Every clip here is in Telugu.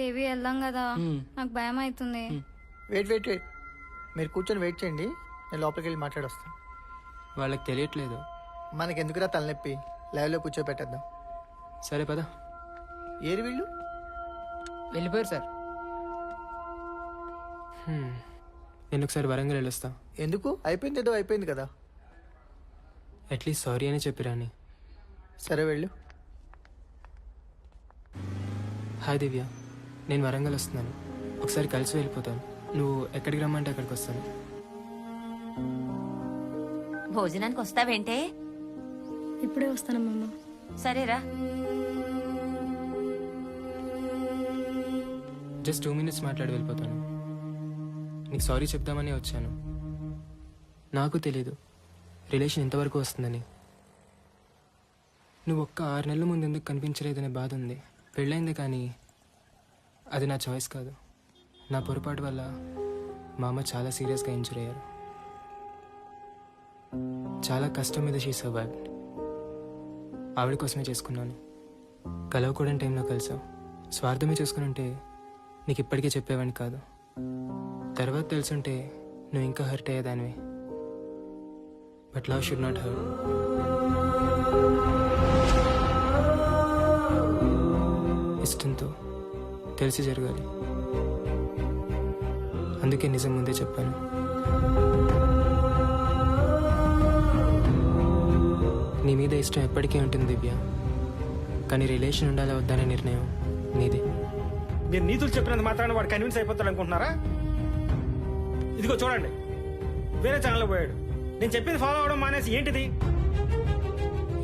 బేబీ వెళ్దాం కదా. నాకు భయం అవుతుంది. వెయిట్ వెయిట్ వెయిట్ మీరు కూర్చొని వెయిట్ చేయండి. నేను లోపలికి వెళ్ళి మాట్లాడొస్తాను. వాళ్ళకి తెలియట్లేదు. మనకి ఎందుకురా తలనొప్పి లైవ్లో కూర్చోబెట్టేద్దాం. సరే పదా. ఏరి వీళ్ళు? వెళ్ళిపోయారు సార్. నేను ఒకసారి వరంగల్ వెళ్ళొస్తా. ఎందుకు? అయిపోయింది ఏదో అయిపోయింది కదా. అట్లీస్ట్ సారీ అని చెప్పిరాని సరే వెళ్ళు. హాయ్ దివ్య. నేను వరంగల్ వస్తున్నాను. ఒకసారి కలిసి వెళ్ళిపోతాను. నువ్వు ఎక్కడికి రమ్మంటే అక్కడికి వస్తాను. భోజనానికి వస్తావేంటే? ఇప్పుడే వస్తానమ్మమ్మ సరేరా. జస్ట్ టూ మినిట్స్ మాట్లాడి వెళ్ళిపోతాను. నీకు సారీ చెప్దామని వచ్చాను. నాకు తెలీదు. రిలేషన్ ఇంతవరకు వస్తుందని. నువ్వు ఒక్క ఆరు నెలల ముందు ఎందుకు కనిపించలేదనే బాధ ఉంది. పెళ్ళైంది కానీ అది నా చాయిస్ కాదు. నా పొరపాటు వల్ల మా అమ్మ చాలా సీరియస్గా ఇంజూర్ అయ్యారు. చాలా కష్టం మీద షీ సర్వైవ్ ఆవిడ కోసమే చేసుకున్నాను. కలవకూడని టైంలో కలిసావు. స్వార్థమే చేసుకునుంటే నీకు ఇప్పటికే చెప్పేవాడిని కాదు. తర్వాత తెలుసుంటే నువ్వు ఇంకా hurt అయ్యేదానివి. But love should not hurt ఇష్టంతో తెలిసి జరగాలి. అందుకే నిజం ముందే చెప్పాను. నీ మీద ఇష్టం ఎప్పటికీ ఉంటుంది దివ్య. కానీ రిలేషన్ ఉండాలా వద్దనే నిర్ణయం నీదే. మీరు నీతులు చెప్పినంత మాత్రాన వాడు కన్విన్స్ అయిపోతాడు అనుకుంటున్నారా ఇదిగో చూడండి. వేరే ఛానల్ పోయాడు. నేను చెప్పింది ఫాలో అవడం మానేసి ఏంటిది?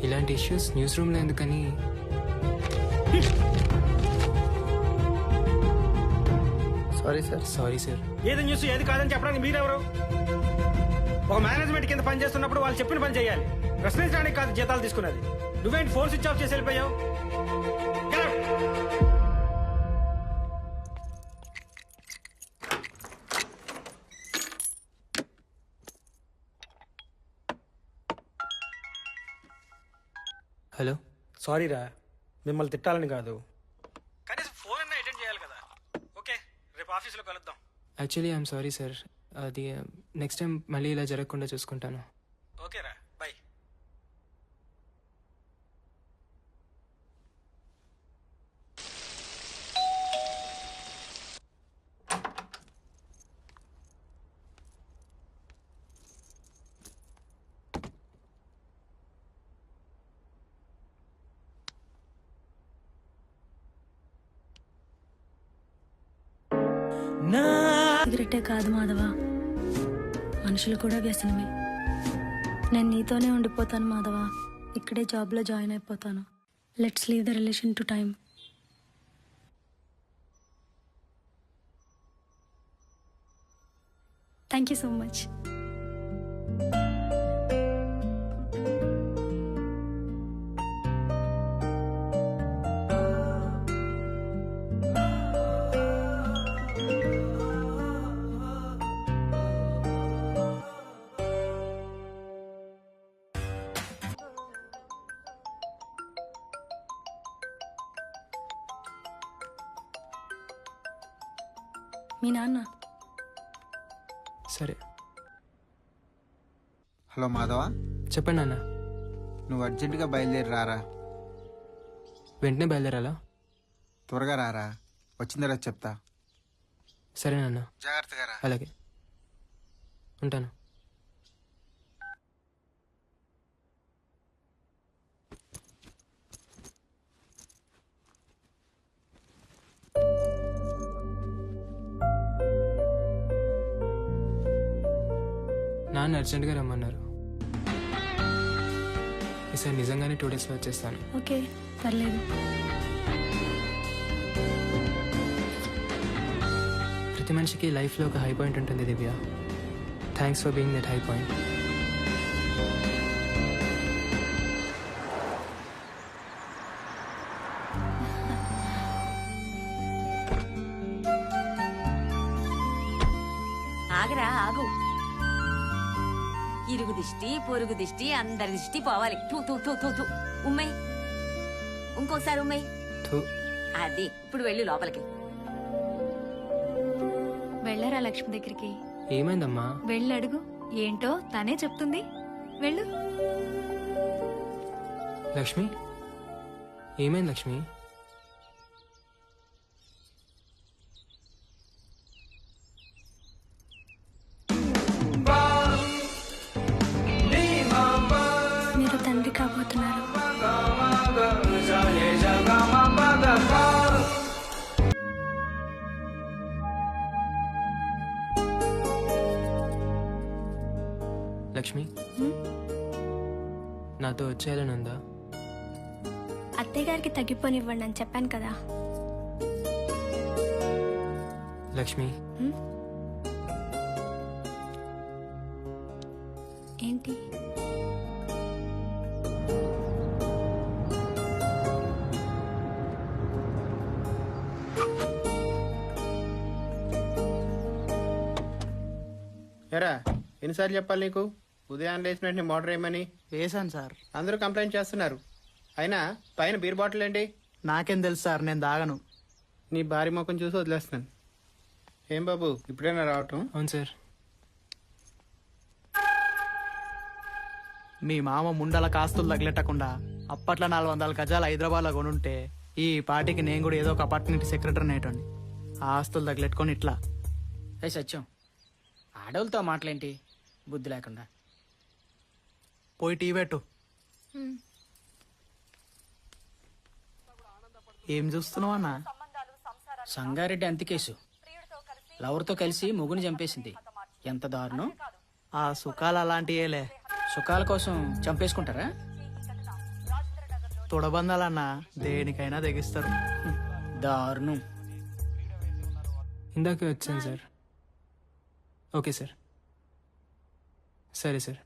ఇలాంటి ఇష్యూస్ న్యూస్ రూమ్లో ఎందుకని? సారీ సార్ సారీ సార్ ఏది న్యూస్ ఏది కాదని చెప్పడానికి మీరెవరు? ఒక మేనేజ్మెంట్ కింద పని చేస్తున్నప్పుడు వాళ్ళు చెప్పిన పని చేయాలి. ప్రశ్నించడానికి కాదు జీతాలు తీసుకున్నది నువ్వేంటి ఫోన్ స్విచ్ ఆఫ్ చేసి వెళ్ళిపోయావు. హలో సారీ రా. మిమ్మల్ని తిట్టాలని కాదు కనీసం ఫోన్ అన్న అటెండ్ చేయాలి కదా ఓకే రేపు ఆఫీస్లో కలుద్దాం యాక్చువల్లీ ఐఎమ్ సారీ సార్ అది uh, నెక్స్ట్ టైం మళ్ళీ ఇలా జరగకుండా చూసుకుంటాను. సిగరెట్టే కాదు మాధవ. మనుషులు కూడా వ్యసనమే. నేను నీతోనే ఉండిపోతాను మాధవ. ఇక్కడే జాబ్లో జాయిన్ అయిపోతాను. Let's leave the relation to time thank you so much. మీ నాన్న. సరే. హలో మాధవ. చెప్పండి అన్న నువ్వు అర్జెంటుగా బయలుదేరి రారా. వెంటనే బయలుదేరాలా? త్వరగా రారా. వచ్చిన తర్వాత చెప్తా. సరేనన్నా జాగ్రత్తగా రా. అలాగే. ఉంటాను. నాన్న అర్జెంట్గా రమ్మన్నారు. ఈసారి నిజంగానే టూ డేస్లో వచ్చేస్తాను ఓకే పర్లేదు. ప్రతి మనిషికి లైఫ్లో ఒక హై పాయింట్ ఉంటుంది Divya. Thanks for being that high point ఆగరా ఆగు. ఇరుగు దిష్టి పొరుగు దిష్టి అందరి దిష్టి పోవాలి. తూ ఉమ్మై ఇంకోసారి ఉమ్మై అది ఇప్పుడు వెళ్ళు లోపలికి. వెళ్ళరా లక్ష్మి దగ్గరికి? ఏమైందమ్మా? వెళ్ళి అడుగు ఏంటో తనే చెప్తుంది. వెళ్ళు. లక్ష్మి? ఏమైంది లక్ష్మి? లక్ష్మి? నాతో వచ్చేయాలని ఉందా? అత్తయ్య గారికి తగ్గిపోనివ్వండి అని చెప్పాను కదా. లక్ష్మి? ఏంటి? ఎరా ఎన్నిసార్లు చెప్పాలి నీకు? ఉదయం లేచిన వెంటనే మోటార్ వేయమని. వేసాను సార్. అందరూ కంప్లైంట్ చేస్తున్నారు. అయినా పైన బీర్ బాటిల్ ఏంటి? నాకేం తెలుసు సార్ నేను దాగను. నీ భారీ ముఖం చూసి వదిలేస్తున్నాను. ఏం బాబు ఇప్పుడైనా రావటం? అవును సార్. మీ మామ ముండల కాస్తులు తగిలెట్టకుండా అప్పట్లో నాలుగు వందల గజాలు హైదరాబాద్లో కొనుంటే ఈ పార్టీకి నేను కూడా ఏదో ఒక అపార్ట్మెంట్ సెక్రటరీ నేటండి ఆ ఆస్తులు తగిలెట్టుకొని ఇట్లా. ఏ సత్యం ఆడవులతో మాటలేంటి? బుద్ధి లేకుండా. పోయి టీ పెట్టు. ఏం చూస్తున్నావు అన్న? సంగారెడ్డి అంతికేసు లవర్తో కలిసి మొగుని చంపేసింది. ఎంత దారుణం. ఆ సుఖాలు అలాంటియేలే. సుఖాల కోసం చంపేసుకుంటారా? తొడబందాలన్న దేనికైనా తెగిస్తారు. దారుణం. ఇందాకే వచ్చాను సార్. Okay sir. సరే సార్.